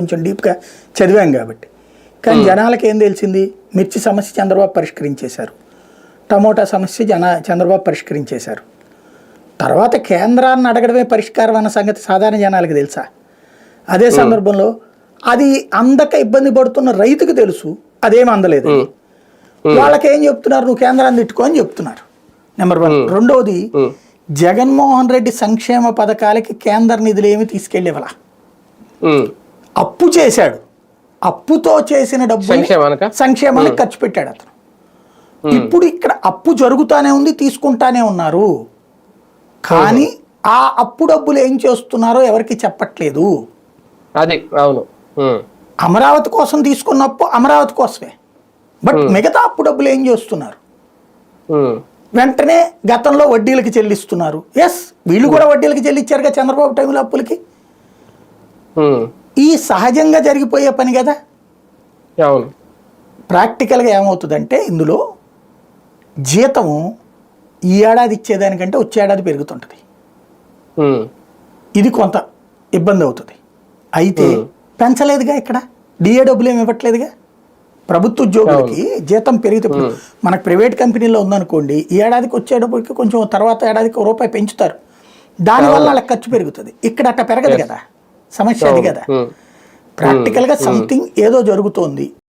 కొంచెం డీప్గా చదివాం కాబట్టి. కానీ జనాలకి ఏం తెలిసింది? మిర్చి సమస్య చంద్రబాబు పరిష్కరించేశారు. టమోటా సమస్య జన చంద్రబాబు పరిష్కరించేశారు. తర్వాత కేంద్రాన్ని అడగడమే పరిష్కారం అన్న సంగతి సాధారణ జనాలకు తెలుసా? అదే సందర్భంలో అది అందక ఇబ్బంది పడుతున్న రైతుకు తెలుసు అదేం అందలేదు. వాళ్ళకి ఏం చెప్తున్నారు? నువ్వు కేంద్రాన్ని తిట్టుకో అని చెప్తున్నారు. Number one. రెండవది జగన్మోహన్ రెడ్డి సంక్షేమ పథకాలకి కేంద్ర నిధులు ఏమి తీసుకెళ్ళేవలా. అప్పు చేశాడు. అప్పుతో చేసిన డబ్బు సంక్షేమానికా? ఖర్చు పెట్టాడు అతను. ఇప్పుడు ఇక్కడ అప్పు జరుగుతానే ఉంది తీసుకుంటానే ఉన్నారు. కానీ ఆ అప్పు డబ్బులు ఏం చేస్తున్నారో ఎవరికి చెప్పట్లేదు. అది అవును. ఉమ్. అమరావతి కోసం తీసుకున్న అప్పు అమరావతి కోసమే. బట్ మిగతా అప్పు డబ్బులు ఏం చేస్తున్నారు. వెంటనే గతంలో వడ్డీలకి చెల్లిస్తున్నారు. ఎస్ వీళ్ళు కూడా వడ్డీలకి చెల్లించారుగా చంద్రబాబు టైంలో అప్పులకి. ఈ సహజంగా జరిగిపోయే పని కదా? అవును. ప్రాక్టికల్గా ఏమవుతుందంటే ఇందులో జీతము ఈ ఏడాది ఇచ్చేదానికంటే వచ్చే ఏడాది పెరుగుతుంటుంది. ఇది కొంత ఇబ్బంది అవుతుంది. అయితే పెంచలేదుగా ఇక్కడ? డిఏ డబ్బులు ఏమి ఇవ్వట్లేదుగా? ప్రభుత్వ ఉద్యోగులకి జీతం పెరిగితే మనకు ప్రైవేట్ కంపెనీలో ఉందనుకోండి ఈ ఏడాదికి వచ్చేటప్పటికి కొంచెం తర్వాత ఏడాదికి రూపాయి పెంచుతారు. దానివల్ల వాళ్ళకి ఖర్చు పెరుగుతుంది. ఇక్కడ అట్ట పెరగదు కదా? సమస్య అది కదా. ప్రాక్టికల్గా సంథింగ్ ఏదో జరుగుతోంది.